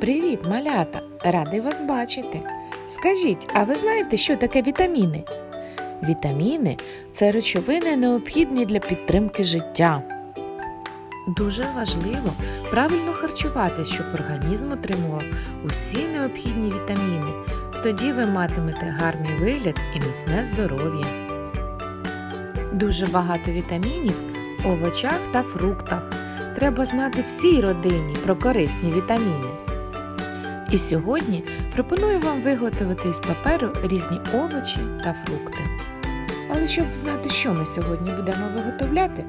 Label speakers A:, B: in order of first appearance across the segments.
A: Привіт, малята! Радий вас бачити. Скажіть, а ви знаєте, що таке вітаміни? Вітаміни це речовини необхідні для підтримки життя. Дуже важливо правильно харчувати, щоб організм отримував усі необхідні вітаміни. Тоді ви матимете гарний вигляд і міцне здоров'я. Дуже багато вітамінів в овочах та фруктах. Треба знати всій родині про корисні вітаміни. І сьогодні пропоную вам виготовити із паперу різні овочі та фрукти. Але щоб знати, що ми сьогодні будемо виготовляти,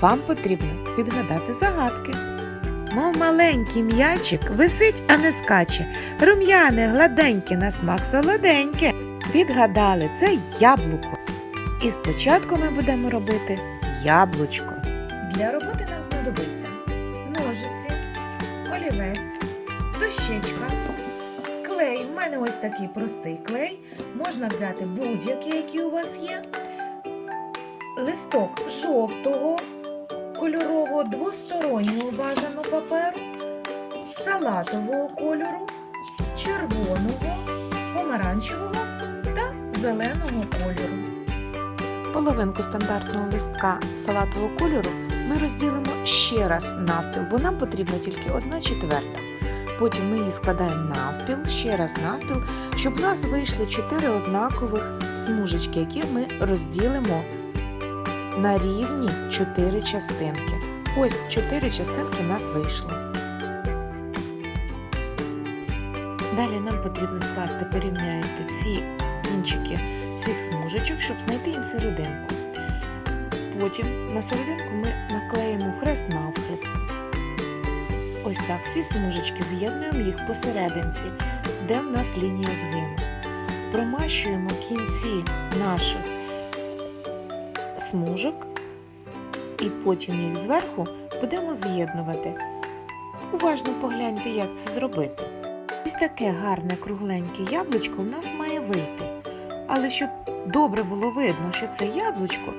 A: вам потрібно відгадати загадки. Мов маленький м'ячик висить, а не скаче. Рум'яне, гладеньке, на смак солоденьке. Відгадали, це яблуко. І спочатку ми будемо робити яблучко. Для роботи нам знадобиться ножиці, олівець, дощечка, клей. У мене ось такий простий клей. Можна взяти будь-який, який у вас є. Листок жовтого, кольорового, двостороннього бажаного паперу, салатового кольору, червоного, помаранчевого та зеленого кольору. Половинку стандартного листка салатового кольору ми розділимо ще раз навпіл, бо нам потрібна тільки одна четверта. Потім ми її складаємо навпіл, ще раз навпіл, щоб у нас вийшли чотири однакових смужечки, які ми розділимо на рівні чотири частинки. Ось чотири частинки в нас вийшло. Далі нам потрібно скласти, порівняйте всі кінчики цих смужечок, щоб знайти їм серединку. Потім на серединку ми наклеїмо хрест навхрест. Ось так всі смужечки з'єднуємо їх посерединці, де в нас лінія згину. Промащуємо кінці наших смужок і потім їх зверху будемо з'єднувати. Уважно погляньте, як це зробити. Ось таке гарне кругленьке яблучко в нас має вийти. Але щоб добре було видно, що це яблучко,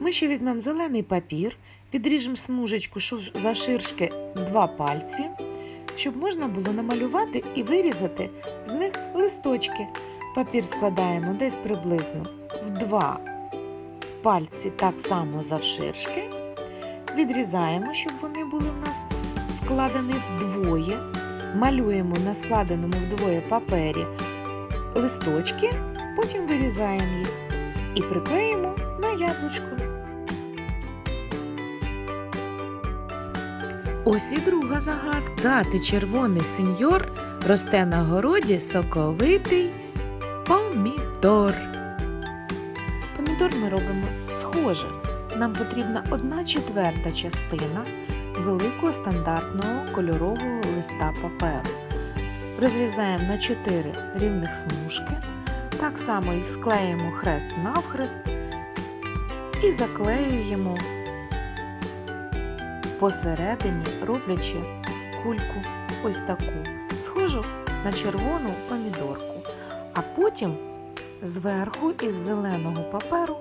A: ми ще візьмемо зелений папір, відріжемо смужечку завширшки два пальці, щоб можна було намалювати і вирізати з них листочки. Папір складаємо десь приблизно в два пальці так само завширшки. Відрізаємо, щоб вони були в нас складені вдвоє. Малюємо на складеному вдвоє папері листочки, потім вирізаємо їх і приклеїмо на яблучко. Ось і друга загадка. Зати червоний сеньор росте на городі соковитий помідор. Помідор ми робимо схоже. Нам потрібна одна четверта частина великого стандартного кольорового листа паперу. Розрізаємо на 4 рівних смужки. Так само їх склеїмо хрест навхрест і заклеюємо посередині, роблячи кульку ось таку, схожу на червону помідорку. А потім зверху із зеленого паперу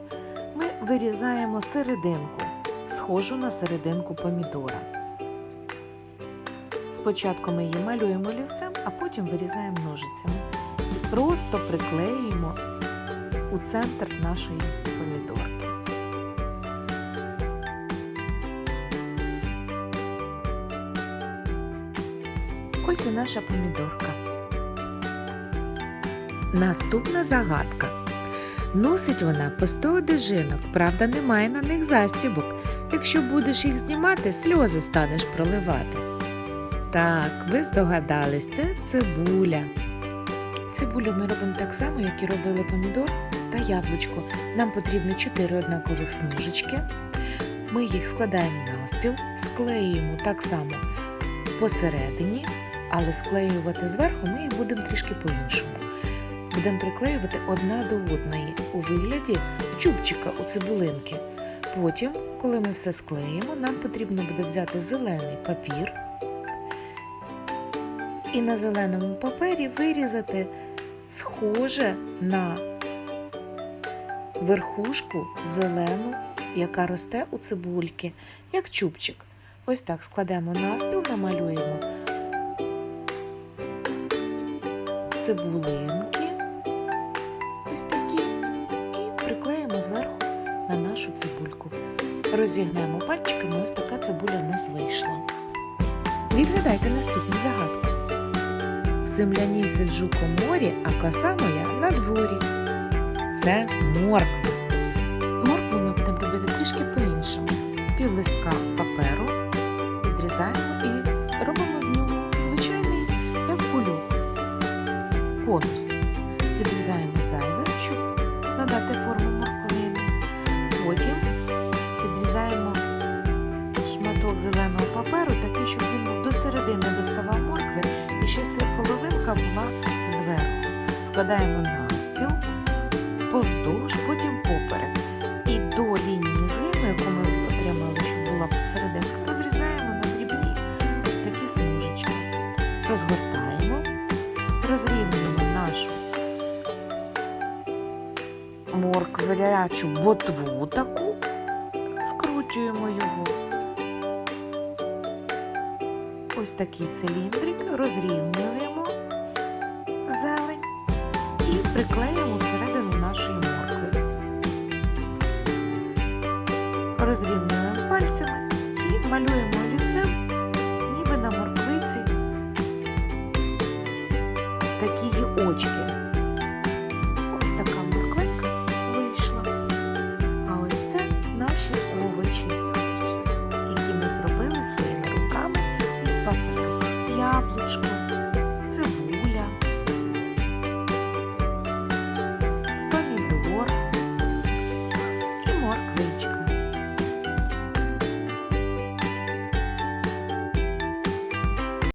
A: ми вирізаємо серединку, схожу на серединку помідора. Спочатку ми її малюємо олівцем, а потім вирізаємо ножицями і просто приклеюємо у центр нашої Ось і наша помідорка. Наступна загадка. Носить вона по 100 одежинок, правда, немає на них застібок. Якщо будеш їх знімати, сльози станеш проливати. Так, ви здогадались, це цибуля. Цибулю ми робимо так само, як і робили помідор та яблучко. Нам потрібно 4 однакових смужечки. Ми їх складаємо навпіл, склеюємо так само посередині, але склеювати зверху ми їх будемо трішки по-іншому. Будемо приклеювати одна до одної у вигляді чубчика у цибулинки. Потім, коли ми все склеїмо, нам потрібно буде взяти зелений папір і на зеленому папері вирізати схоже на верхушку зелену, яка росте у цибульки, як чубчик. Ось так складемо навпіл, намалюємо цибулинки. Ось такі. І приклеїмо зверху на нашу цибульку. Розігнемо пальчиками, ось така цибуля в нас вийшла. Відгадайте наступну загадку. В земляній сиджу коморі, а коса моя на дворі. Це морква. Моркву ми будемо робити трішки по-іншому. Пів листка паперу Конус. Відрізаємо зайве, щоб надати форму морковини. Потім відрізаємо шматок зеленого паперу, такий, щоб він був до середини доставав моркви і ще половинка була зверху. Складаємо навпіл, повздовж, потім поперек. І до лінії морквячу ботву таку, скручуємо його. Ось такий циліндрик, розрівнюємо зелень і приклеїмо всередину нашої моркви. Розрівнюємо пальцями і малюємо олівцем, ніби на морквиці такі очки.